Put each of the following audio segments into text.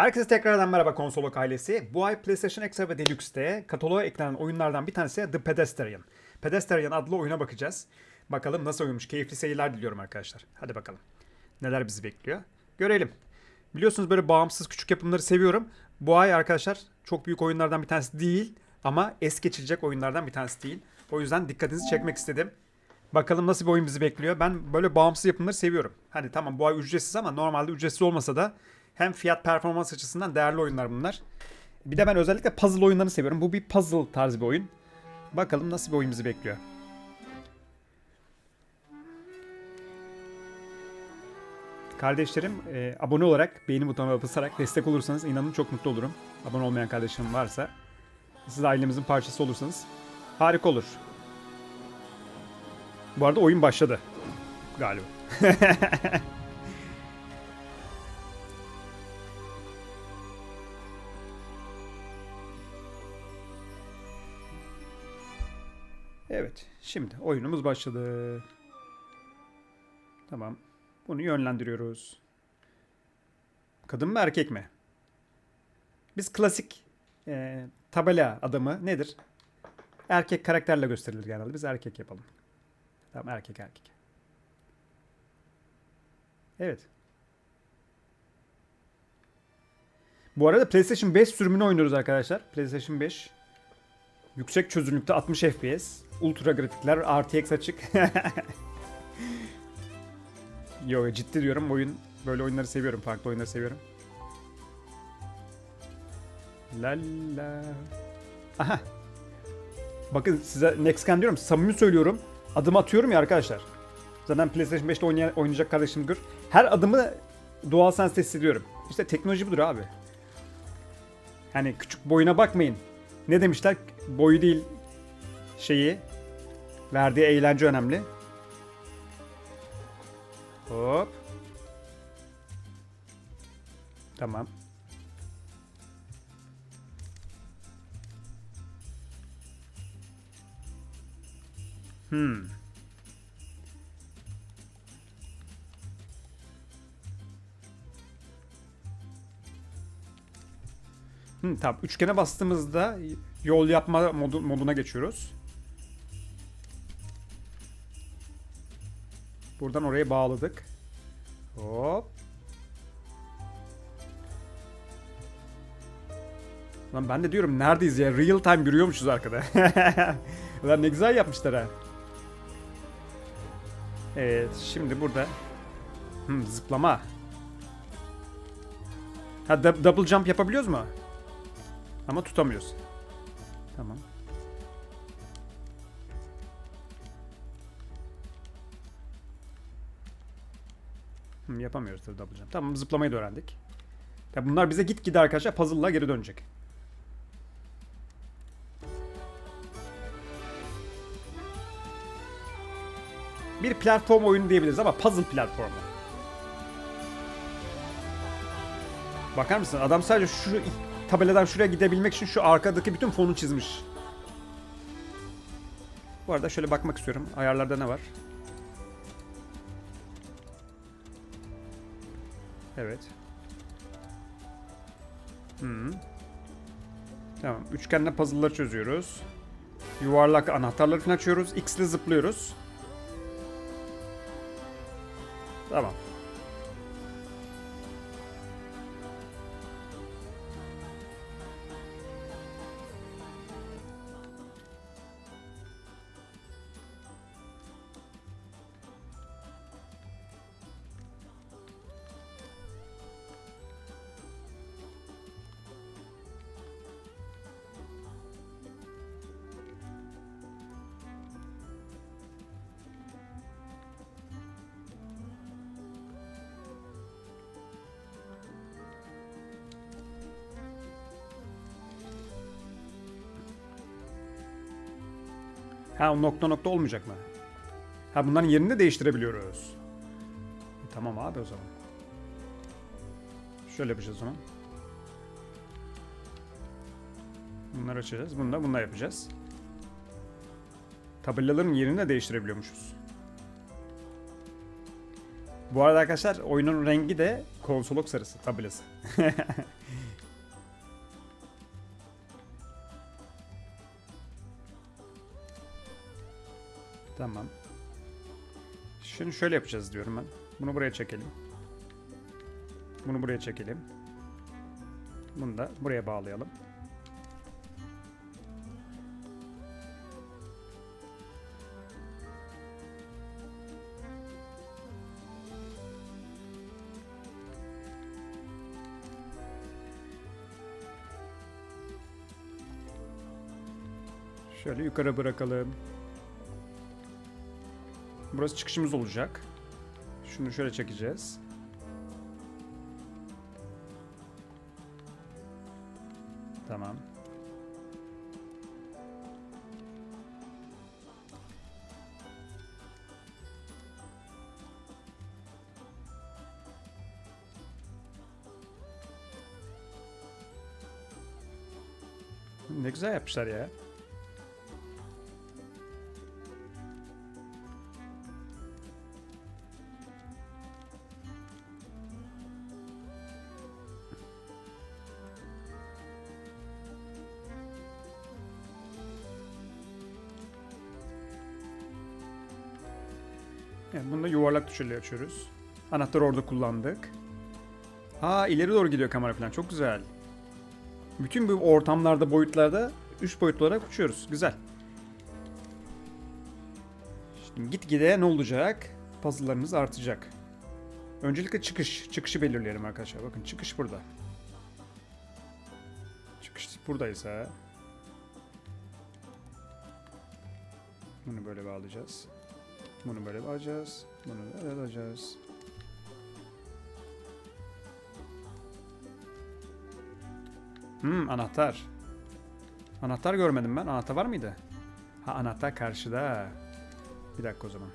Herkese tekrardan merhaba konsolok ailesi. Bu ay PlayStation Extra ve Deluxe'de kataloğa eklenen oyunlardan bir tanesi The Pedestrian. Pedestrian adlı oyuna bakacağız. Bakalım nasıl oyunmuş. Keyifli seyirler diliyorum arkadaşlar. Hadi bakalım. Neler bizi bekliyor. Görelim. Biliyorsunuz böyle bağımsız küçük yapımları seviyorum. Bu ay arkadaşlar çok büyük oyunlardan bir tanesi değil ama es geçilecek oyunlardan bir tanesi değil. O yüzden dikkatinizi çekmek istedim. Bakalım nasıl bir oyun bizi bekliyor. Ben böyle bağımsız yapımları seviyorum. Hani tamam bu ay ücretsiz ama normalde ücretsiz olmasa da hem fiyat performans açısından değerli oyunlar bunlar. Bir de ben özellikle puzzle oyunlarını seviyorum. Bu bir puzzle tarzı bir oyun. Bakalım nasıl bir oyun bizi bekliyor. Kardeşlerim e, abone olarak beğeni butonuna basarak destek olursanız inanın çok mutlu olurum. Abone olmayan kardeşlerim varsa siz ailemizin parçası olursanız harika olur. Bu arada oyun başladı galiba. Evet, şimdi oyunumuz başladı. Tamam. Bunu yönlendiriyoruz. Kadın mı erkek mi? Biz klasik e, tabela adamı nedir? Erkek karakterle gösterilir genelde. Biz erkek yapalım. Tamam erkek erkek. Evet. Bu arada PlayStation 5 sürümünü oynuyoruz arkadaşlar. PlayStation 5. Yüksek çözünürlükte 60 FPS. Ultra grafikler, RTX açık. Yo ciddi diyorum oyun böyle oyunları seviyorum. Farklı oyunları seviyorum. La la. Aha. Bakın size Next Gen diyorum. Samimi söylüyorum. Adım atıyorum ya arkadaşlar. Zaten PlayStation 5'te oynayan, oynayacak kardeşim gör. Her adımı DualSense hissediyorum. İşte teknoloji budur abi. Hani küçük boyuna bakmayın. Ne demişler? Boyu değil şeyi. Verdiği eğlence önemli. Hop. Tamam. Hmm. Hmm, tamam. Üçgene bastığımızda yol yapma modu, moduna geçiyoruz. Buradan oraya bağladık. Hop. Lan ben de diyorum neredeyiz ya? Real time yürüyormuşuz arkada. Lan ne güzel yapmışlar ha. Evet şimdi burada. Hmm, zıplama. Ha double jump yapabiliyoruz mu? Ama tutamıyoruz. Tamam. Hmm, yapamıyoruz tabii double jump. Tamam zıplamayı da öğrendik. Ya bunlar bize gitgide arkadaşlar puzzle'la geri dönecek. Bir platform oyunu diyebiliriz ama puzzle platformu. Bakar mısın? Adam sadece şu tabeladan şuraya gidebilmek için şu arkadaki bütün fonu çizmiş. Bu arada şöyle bakmak istiyorum. Ayarlarda ne var? Evet. Hmm. Tamam. Üçgenle puzzle'ları çözüyoruz. Yuvarlak anahtarları açıyoruz. X ile zıplıyoruz. Tamam. Ha o nokta nokta olmayacak mı? Ha bunların yerini de değiştirebiliyoruz. E, tamam abi o zaman. Şöyle yapacağız o zaman. Bunları açacağız. Bunu da bununla yapacağız. Tabelaların yerini de değiştirebiliyormuşuz. Bu arada arkadaşlar oyunun rengi de konsolok sarısı tabelası. Tamam. Şimdi şöyle yapacağız diyorum ben. Bunu buraya çekelim. Bunu buraya çekelim. Bunu da buraya bağlayalım. Şöyle yukarı bırakalım. Burası çıkışımız olacak. Şunu şöyle çekeceğiz. Tamam. Ne güzel yapmışlar ya. Evet, bunu da yuvarlak tuşuyla açıyoruz. Anahtarı orada kullandık. Ha ileri doğru gidiyor kamera falan. Çok güzel. Bütün bu ortamlarda, boyutlarda 3 boyutlu olarak uçuyoruz. Güzel. Şimdi gitgide ne olacak? Puzzle'larımız artacak. Öncelikle çıkış. Çıkışı belirleyelim arkadaşlar. Bakın çıkış burada. Çıkış buradaysa bunu böyle bağlayacağız. Bunu böyle alacağız. Bunu böyle alacağız. Hmm anahtar. Anahtar görmedim ben. Anahtar var mıydı? Ha anahtar karşıda. Bir dakika o zaman.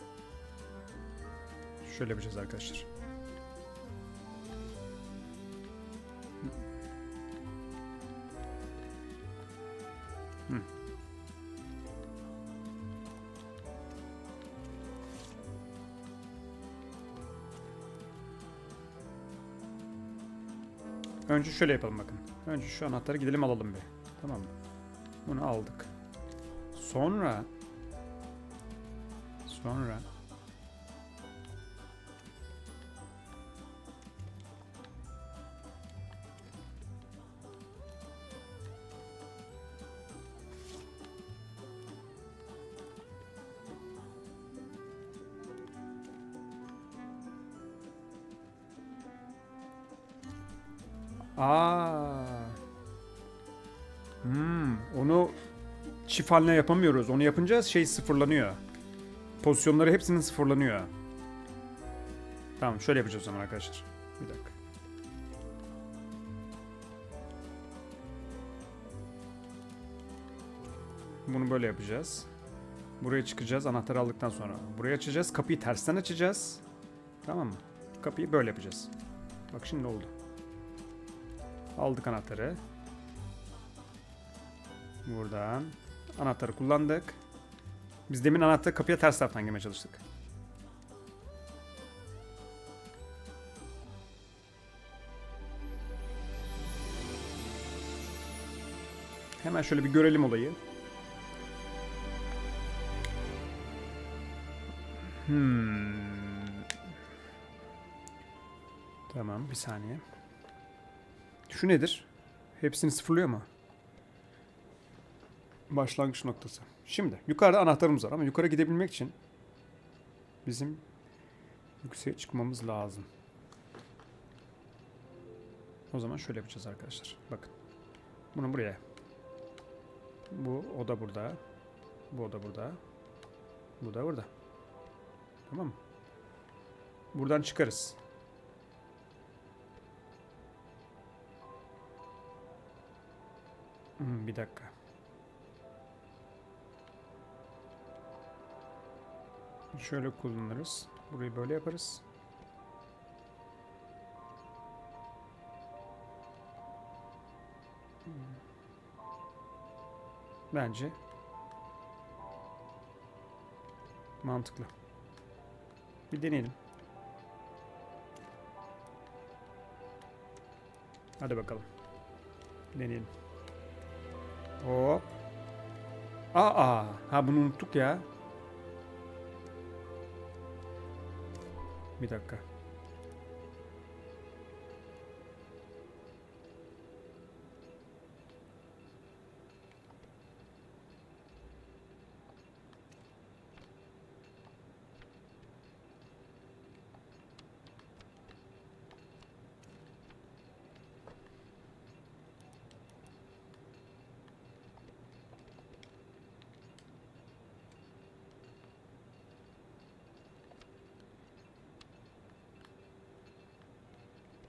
Şöyle yapacağız arkadaşlar. Önce şöyle yapalım bakın. Önce şu anahtarı gidelim alalım bir. Tamam mı? Bunu aldık. Sonra sonra Aa. Hmm, onu çift haline yapamıyoruz. Onu yapınca şey sıfırlanıyor. Pozisyonları hepsinin sıfırlanıyor. Tamam şöyle yapacağız o zaman arkadaşlar. Bir dakika. Bunu böyle yapacağız. Buraya çıkacağız anahtarı aldıktan sonra. Buraya açacağız. Kapıyı tersten açacağız. Tamam mı? Kapıyı böyle yapacağız. Bak şimdi oldu. Aldık anahtarı. Buradan anahtarı kullandık. Biz demin anahtarı kapıya ters taraftan girmeye çalıştık. Hemen şöyle bir görelim olayı. Hmm. Tamam bir saniye. Şu nedir? Hepsini sıfırlıyor mu? Başlangıç noktası. Şimdi yukarıda anahtarımız var ama yukarı gidebilmek için bizim yükseğe çıkmamız lazım. O zaman şöyle yapacağız arkadaşlar. Bakın. Bunu buraya. Bu o da burada. Bu o da burada. Bu da burada. Tamam mı? Buradan çıkarız. Hmm, bir dakika. Şöyle kullanırız. Burayı böyle yaparız. Hmm. Bence mantıklı. Bir deneyelim. Hadi bakalım. Deneyelim. Hop. Aa, ha bunu unuttuk ya. Bir dakika.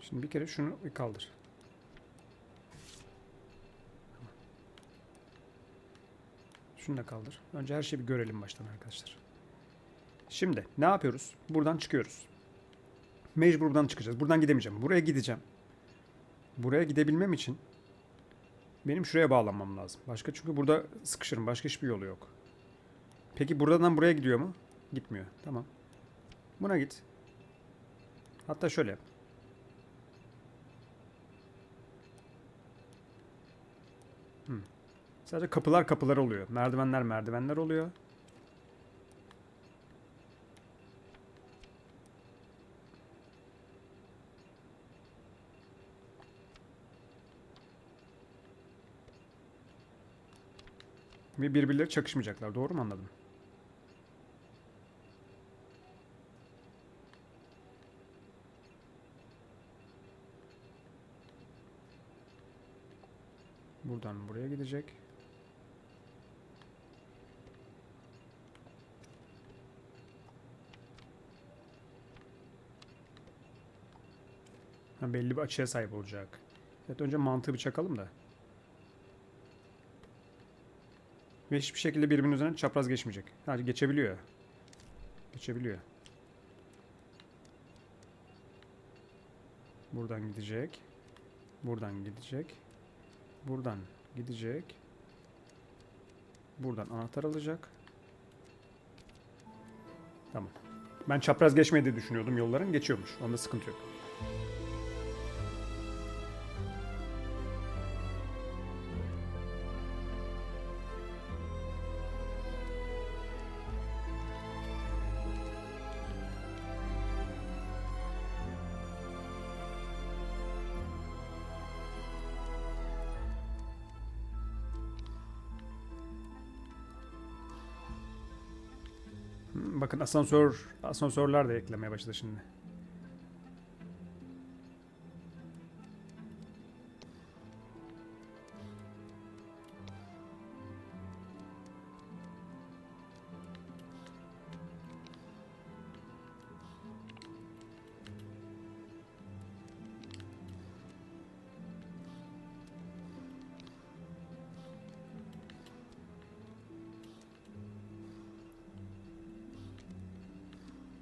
Şimdi bir kere şunu bir kaldır. Şunu da kaldır. Önce her şeyi bir görelim baştan arkadaşlar. Şimdi ne yapıyoruz? Buradan çıkıyoruz. Mecbur buradan çıkacağız. Buradan gidemeyeceğim. Buraya gideceğim. Buraya gidebilmem için benim şuraya bağlanmam lazım. Başka çünkü burada sıkışırım. Başka hiçbir yolu yok. Peki buradan buraya gidiyor mu? Gitmiyor. Tamam. Buna git. Hatta şöyle yap. Sadece kapılar kapılar oluyor. Merdivenler merdivenler oluyor. Ve birbirleri çakışmayacaklar. Doğru mu anladım? Buradan buraya gidecek. Ha, belli bir açıya sahip olacak. Evet önce mantığı bir çakalım da. Ve hiçbir şekilde birbirinin üzerine çapraz geçmeyecek. Sadece geçebiliyor. Geçebiliyor. Buradan gidecek. Buradan gidecek. Buradan gidecek. Buradan anahtar alacak. Tamam. Ben çapraz geçmediği düşünüyordum yolların. Geçiyormuş. Onda sıkıntı yok. Asansör, asansörler de eklemeye başladı şimdi.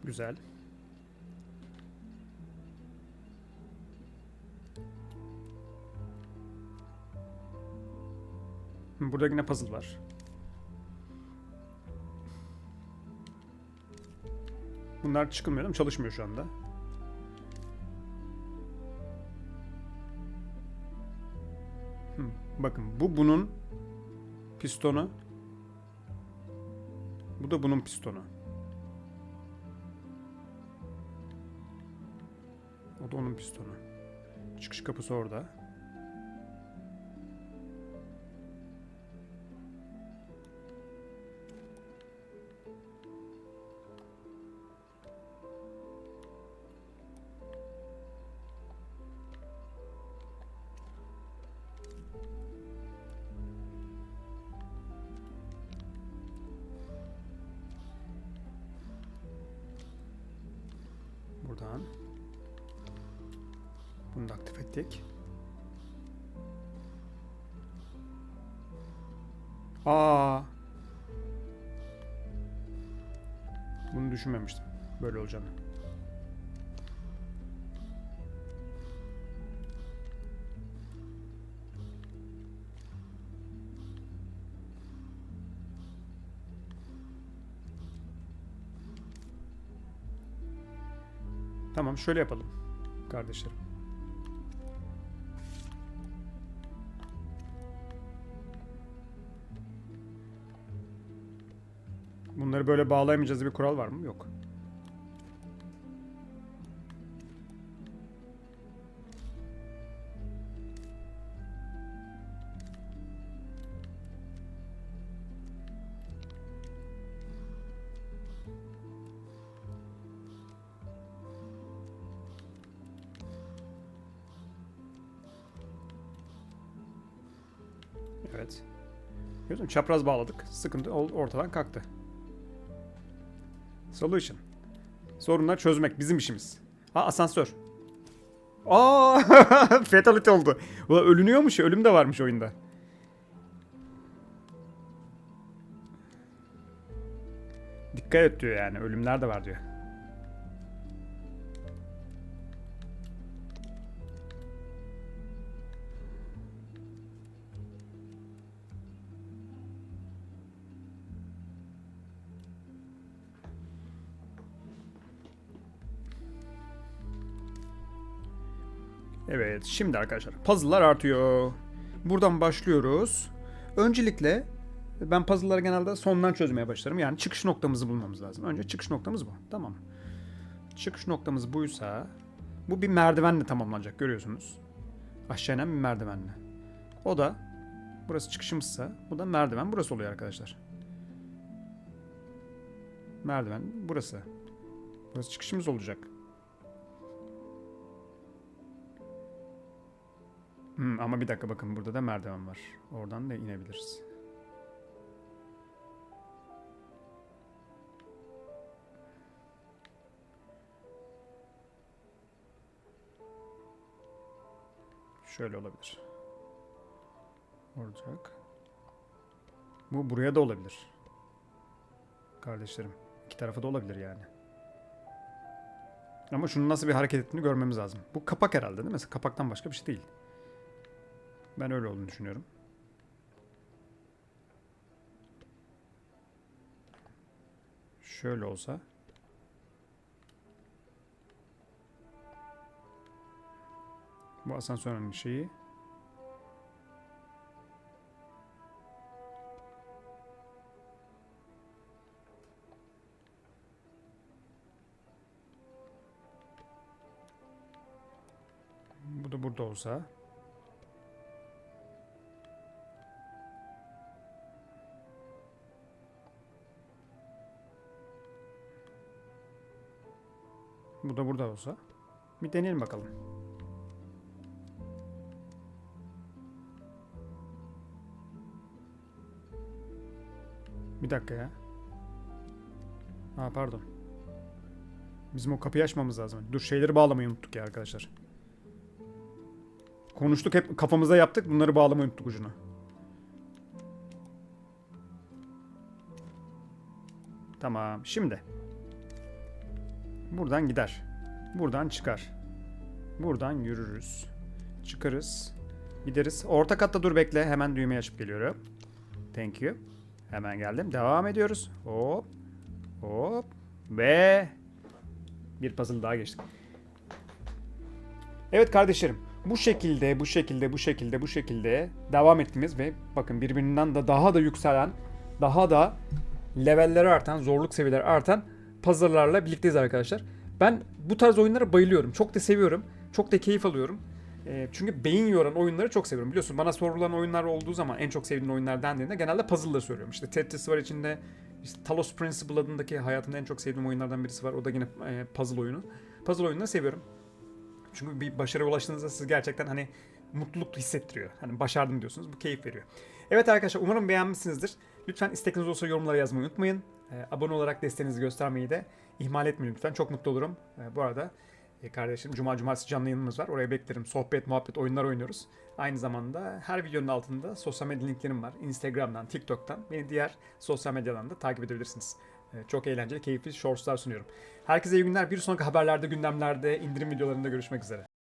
Güzel. Burada yine puzzle var. Bunlar çıkılmıyor değil mi? Çalışmıyor şu anda. Hı, bakın bu bunun pistonu. Bu da bunun pistonu. Onun pistonu. Çıkış kapısı orada. Ettik. Aa. Bunu düşünmemiştim. Böyle olacağını. Tamam şöyle yapalım kardeşlerim. Bunları böyle bağlayamayacağız bir kural var mı? Yok. Evet. Gördün? Çapraz bağladık. Sıkıntı ortadan kalktı. Solution. Sorunlar çözmek bizim işimiz. Ha asansör. Aa, fatality oldu. Ulan ölünüyormuş ölüm de varmış oyunda. Dikkat et diyor yani, ölümler de var diyor. Evet, şimdi arkadaşlar puzzle'lar artıyor. Buradan başlıyoruz. Öncelikle ben puzzle'ları genelde sondan çözmeye başlarım. Yani çıkış noktamızı bulmamız lazım. Önce çıkış noktamız bu. Tamam. Çıkış noktamız buysa bu bir merdivenle tamamlanacak görüyorsunuz. Aşağı inen bir merdivenle. O da burası çıkışımızsa bu da merdiven burası oluyor arkadaşlar. Merdiven burası. Burası çıkışımız olacak. Hmm, ama bir dakika bakın burada da merdiven var. Oradan da inebiliriz. Şöyle olabilir. Olacak. Bu buraya da olabilir. Kardeşlerim. İki tarafa da olabilir yani. Ama şunun nasıl bir hareket ettiğini görmemiz lazım. Bu kapak herhalde değil mi? Kapaktan başka bir şey değil. Ben öyle olduğunu düşünüyorum. Şöyle olsa. Bu asansörün şeyi. Bu da burada olsa. Bu da burada olsa. Bir deneyelim bakalım. Bir dakika ya. Ha pardon. Bizim o kapıyı açmamız lazım. Dur şeyleri bağlamayı unuttuk ya arkadaşlar. Konuştuk hep kafamıza yaptık. Bunları bağlamayı unuttuk ucuna. Tamam. Şimdi. Buradan gider. Buradan çıkar. Buradan yürürüz. Çıkarız. Gideriz. Orta katta dur bekle. Hemen düğmeyi açıp geliyorum. Thank you. Hemen geldim. Devam ediyoruz. Hop. Hop. Ve bir puzzle daha geçtik. Evet kardeşlerim. Bu şekilde, bu şekilde, bu şekilde, bu şekilde devam ettiniz ve bakın birbirinden de daha da yükselen, daha da levelleri artan, zorluk seviyeleri artan puzzle'larla birlikteyiz arkadaşlar. Ben bu tarz oyunlara bayılıyorum. Çok da seviyorum. Çok da keyif alıyorum. E, çünkü beyin yoran oyunları çok seviyorum. Biliyorsun bana sorulan oyunlar olduğu zaman en çok sevdiğin oyunlar dendiğinde genelde puzzle'ları söylüyorum. İşte Tetris var içinde. İşte Talos Principle adındaki hayatımda en çok sevdiğim oyunlardan birisi var. O da yine e, puzzle oyunu. Puzzle oyunları seviyorum. Çünkü bir başarıya ulaştığınızda siz gerçekten hani mutluluk hissettiriyor. Hani başardım diyorsunuz. Bu keyif veriyor. Evet arkadaşlar umarım beğenmişsinizdir. Lütfen istekiniz olsa yorumlara yazmayı unutmayın. E, abone olarak desteğinizi göstermeyi de ihmal etmeyin lütfen. Çok mutlu olurum. E, bu arada e, kardeşim Cuma Cumartesi canlı yayınımız var. Oraya beklerim. Sohbet, muhabbet, oyunlar oynuyoruz. Aynı zamanda her videonun altında sosyal medya linklerim var. Instagram'dan, TikTok'tan. Beni diğer sosyal medyadan da takip edebilirsiniz. E, çok eğlenceli, keyifli shortslar sunuyorum. Herkese iyi günler. Bir sonraki haberlerde, gündemlerde, indirim videolarında görüşmek üzere.